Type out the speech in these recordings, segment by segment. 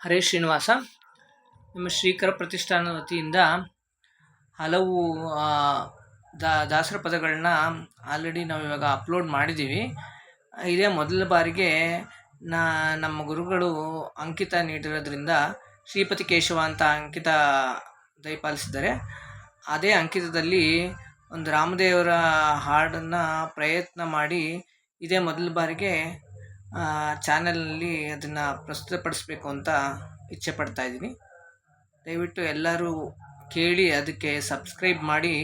ಹರೇ ಶ್ರೀನಿವಾಸ. ನಮ್ಮ ಶ್ರೀಕರ ಪ್ರತಿಷ್ಠಾನದ ವತಿಯಿಂದ ಹಲವು ದಾ, ದಾಸರ ಪದಗಳನ್ನ ಆಲ್ರೆಡಿ ನಾವು ಇವಾಗ ಅಪ್ಲೋಡ್ ಮಾಡಿದ್ದೀವಿ ಇದೇ ಮೊದಲ ಬಾರಿಗೆ ನಾ, ನಮ್ಮ ಗುರುಗಳು ಅಂಕಿತ ನೀಡಿರೋದ್ರಿಂದ ಶ್ರೀಪತಿ ಕೇಶವ ಅಂತ ಅಂಕಿತ ದಯಪಾಲಿಸಿದ್ದಾರೆ ಅದೇ ಅಂಕಿತದಲ್ಲಿ ಒಂದು ರಾಮದೇವರ ಹಾಡನ್ನು ಪ್ರಯತ್ನ ಮಾಡಿ ಇದೇ ಮೊದಲ ಬಾರಿಗೆ ಚಾನಲ್ನಲ್ಲಿ ಅದನ್ನು ಪ್ರಸ್ತುತಪಡಿಸ್ಬೇಕು ಅಂತ ಇಚ್ಛೆ ಪಡ್ತಾ ಇದ್ದೀನಿ. ದಯವಿಟ್ಟು ಎಲ್ಲರೂ ಕೇಳಿ ಅದಕ್ಕೆ ಸಬ್ಸ್ಕ್ರೈಬ್ ಮಾಡಿ,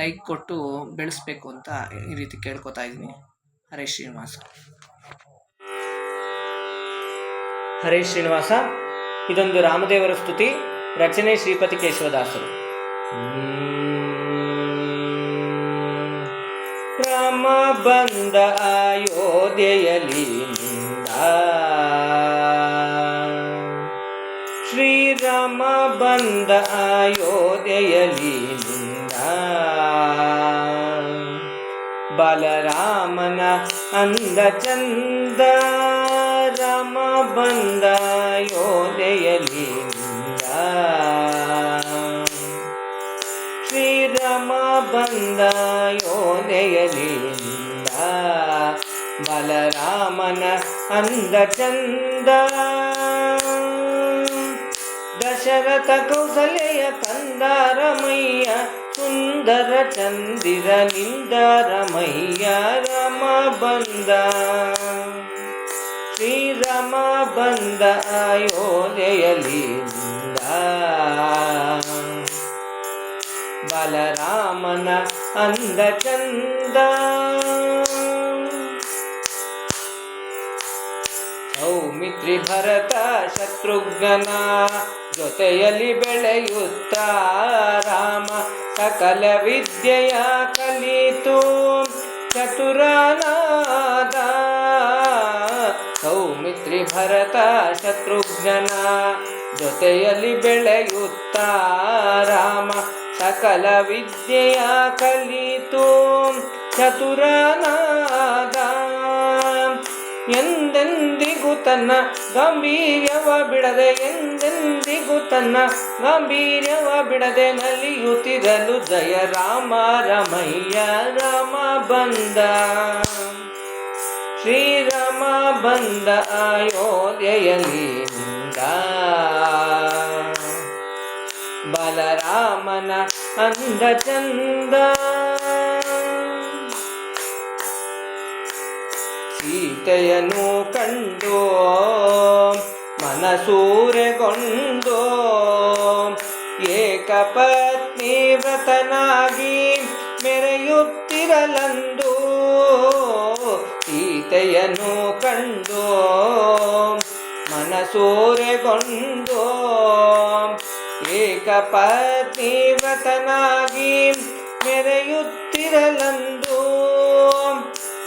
ಲೈಕ್ ಕೊಟ್ಟು ಬೆಳೆಸ್ಬೇಕು ಅಂತ ಈ ರೀತಿ ಕೇಳ್ಕೊತಾ ಇದ್ದೀನಿ. ಹರೇಶ್ ಶ್ರೀನಿವಾಸ. ಹರೇಶ್ ಶ್ರೀನಿವಾಸ. ಇದೊಂದು ರಾಮದೇವರ ಸ್ತುತಿ, ರಚನೆ ಶ್ರೀಪತಿ ಕೇಶವದಾಸರು. ರಾಮ ಬಂದ ಅಯೋಧ್ಯೆಯಲ್ಲಿ ಶ್ರೀರಾಮ ಬಂದ ಅಯೋಧ್ಯೆಯಲ್ಲಿ ನಿಂದ ಬಲರಾಮನ ಅಂದ ಚಂದ. ರಾಮ ಬಂದ ಅಯೋಧ್ಯೆಯಲ್ಲಿ ನಿಂದ ಶ್ರೀರಾಮ ಬಂದ ಯೋನೆಯಲಿಂದ ಬಲರಾಮನ ಅಂದ ಚಂದ ದಶರಥ ಕೌಸಲೆಯ ಕಂದಾರಮಯ್ಯ ಸುಂದರ ಚಂದಿರ ನಿಂದಾರಮಯ್ಯ ರಾಮ ಬಂದ ಶ್ರೀರಾಮ ಬಂದ ಅಯೋಧ್ಯೆಯಲಿಂದ ಬಲರಾಮನ ಸೌಮಿತ್ರಿ ಭರತ ಶತ್ರುಘ್ನ ಜೊತೆಯಲ್ಲಿ ಬೆಳೆಯುತ್ತ ರಾಮ. ಸಕಲ ವಿದ್ಯೆಯ ಕಲಿತು ಚತುರನಾದ. ಸೌಮಿತ್ರಿ ಭರತ ಶತ್ರುಘ್ನ ಜೊತೆಯಲ್ಲಿ ಬೆಳೆಯುತ್ತ ರಾಮ. ಸಕಲ ವಿದ್ಯೆಯ ಕಲಿತು ಚತುರನಾದ. ಎಂದೆಂದಿಗೂ ತನ್ನ ಗಾಂಭೀರ್ಯವ ಬಿಡದೆ, ಎಂದೆಂದಿಗೂ ತನ್ನ ಗಾಂಭೀರ್ಯವ ಬಿಡದೆ ನಲಿಯುತ್ತಿರಲು ಜಯ ರಾಮ ರಮಯ್ಯ ರಾಮ ಬಂದ. ಶ್ರೀರಾಮ ಬಂದ ಅಯೋಧ್ಯೆಯಲ್ಲಿ ಬಲರಾಮನ ಅಂದ ಚಂದ. ಸೀತೆಯನ್ನು ಕಂಡು ಮನಸೂರೆಗೊಂಡು ಏಕಪತ್ನಿ ವ್ರತನಾಗಿ ಮೆರೆಯುತ್ತಿರಲಂದು ಸೀತೆಯನ್ನು ಕಂಡು ಮನಸೂರೆಗೊಂಡು ಏಕಪತ್ನಿ ವ್ರತನಾಗಿ ಮೆರೆಯುತ್ತಿರಲಂದು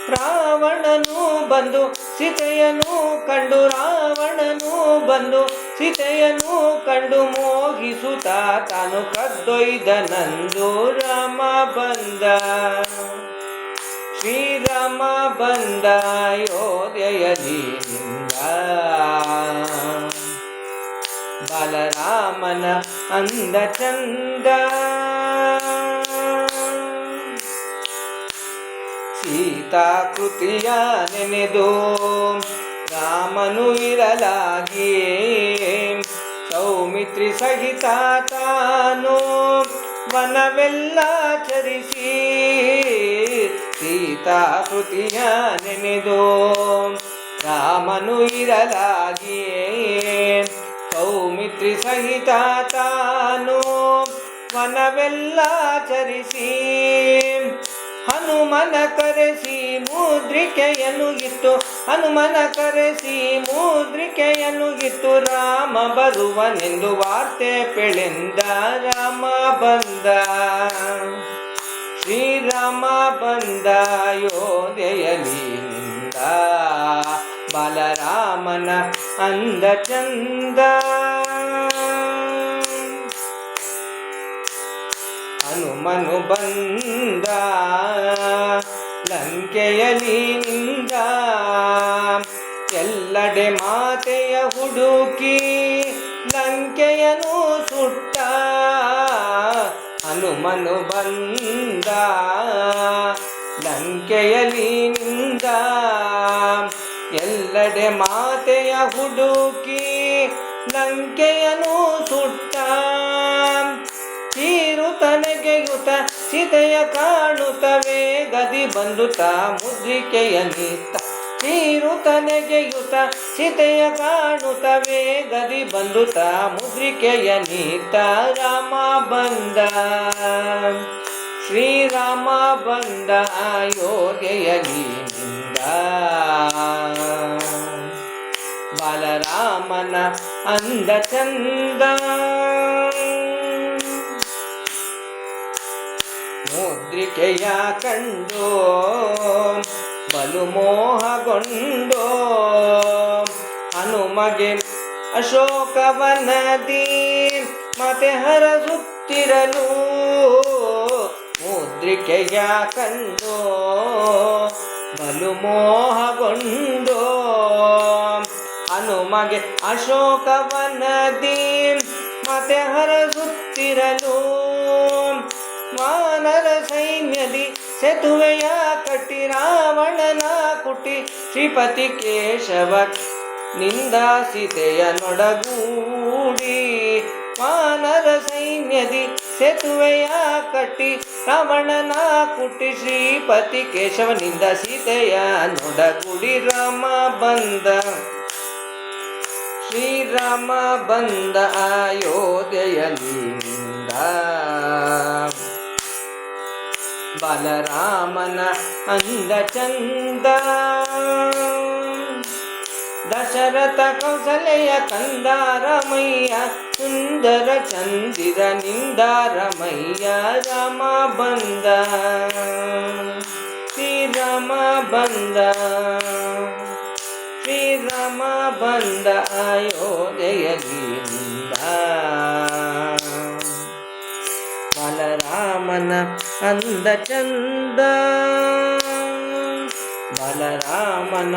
ರಾವಣನು ಬಂದು ಸೀತೆಯನು ಕಂಡು ರಾವಣನು ಬಂದು ಸೀತೆಯನು ಕಂಡು ಮೋಹಿಸುತ್ತ ತಾನು ಕದ್ದೊಯ್ದನಂದು ರಾಮ ಬಂದ. ಶ್ರೀರಾಮ ಬಂದ ಯೋಧ್ಯೆಯಲ್ಲಿ ನಿಂದ. ಬಲರಾಮನ ಅಂದ ಚಂದ. ಸೀತಾಕೃತಿಯ ನೆನೆದು ರಾಮನು ಇರಲಾಗಿ ಸೌಮಿತ್ರಿ ಸಹಿತ ತಾನು ವನವೆಲ್ಲ ಚರಿಸಿ ಸೀತಾಕೃತಿಯ ನೆನೆದು ರಾಮನು ಇರಲಾಗಿ ಸೌಮಿತ್ರಿ ಸಹಿತ ತಾನು ವನವೆಲ್ಲ ಚರಿಸಿ ಹನುಮನ ಕರೆಸಿ ಮುದ್ರಿಕೆಯನ್ನು ಇತ್ತು ಹನುಮನ ಕರೆಸಿ ಮುದ್ರಿಕೆಯನ್ನು ಇತ್ತು ರಾಮ ಬರುವನೆಂದು ವಾರ್ತೆ ಪೆಳೆಂದ, ರಾಮ ಬಂದ. ಶ್ರೀರಾಮ ಬಂದ ಯೋಧೆಯಲ್ಲಿ ಬಲರಾಮನ ಅಂದ ಚಂದ. ಹನುಮನು ಬಂದ ಲಂಕೆಯಲಿ ನಿಂದ, ಎಲ್ಲಡೆ ಮಾತೆಯ ಹುಡುಕಿ ಲಂಕೆಯನು ಸುಟ್ಟ, ಹನುಮನು ಬಂದ ಲಂಕೆಯಲಿ ನಿಂದ, ಎಲ್ಲಡೆ ಮಾತೆಯ ಹುಡುಕಿ ಲಂಕೆಯನು ಸುಟ್ಟ. ಚೀರುತನೆಗೆಯುತ ಸೀತೆಯ ವೇಗದಿ ಗದಿ ಬಂದುತ ಮುದ್ರಿಕೆಯ ನಿತ್ತ ನೀರುತನೆಗೆಯುತ ಸೀತೆಯ ಕಾಣುತ ಗದಿ ಬಂದುತ ಮುದ್ರಿಕೆಯ ನೀತ ರಾಮ ಬಂದ, ಶ್ರೀರಾಮ ಬಂದ, ಯೋಗೆಯ ನಿಂದ ಬಾಲರಾಮನ ಅಂದ ಚಂದ. ಮುದ್ರಿಕೆಯ ಕಂಡು ಬಲು ಮೋಹಗೊಂಡು ಹನುಮಗೆ ಅಶೋಕವನದಿ ಮತೆ ಹರಸುತ್ತಿರಲು. ಮುದ್ರಿಕೆಯ ಕಂಡು ಬಲು ಮೋಹಗೊಂಡು ಹನುಮಗೆ ಅಶೋಕವನದಿ ಮತೆ ಹರಸುತ್ತಿರಲು. ಸೈನ್ಯದಿ ಸೇತುವೆಯ ಕಟ್ಟಿ ರಾವಣನ ಕುಟಿ ಶ್ರೀಪತಿ ಕೇಶವ ನಿಂದಾಸಿತೆಯ ನೊಡಗೂಡಿ. ವಾನರ ಸೈನ್ಯದಿ ಸೇತುವೆಯ ಕಟ್ಟಿ ರಾವಣನ ಕುಟಿ ಶ್ರೀಪತಿ ಕೇಶವನಿಂದ ಸೀತೆಯ ನೊಡಗೂಡಿ ರಾಮ ಬಂದ. ಶ್ರೀರಾಮ ಬಂದ ಅಯೋಧ್ಯೆಯಲಿಂದ ಬಲರಾಮನ ಅಂದ ಚಂದ ದಶರಥ ಕೌಸಲೆಯ ಕಂದಾರಮಯ್ಯ ಸುಂದರ ಚಂದಿರ ನಿಂದಾರಮಯ್ಯ ರಾಮ ಬಂದ ಶ್ರೀರಾಮ ಬಂದ ಶ್ರೀರಾಮ ಬಂದ ಅಯೋಧ್ಯೆಯಲಿಂದ ಅಂದ ಚಂದ ಬಲರಾಮನ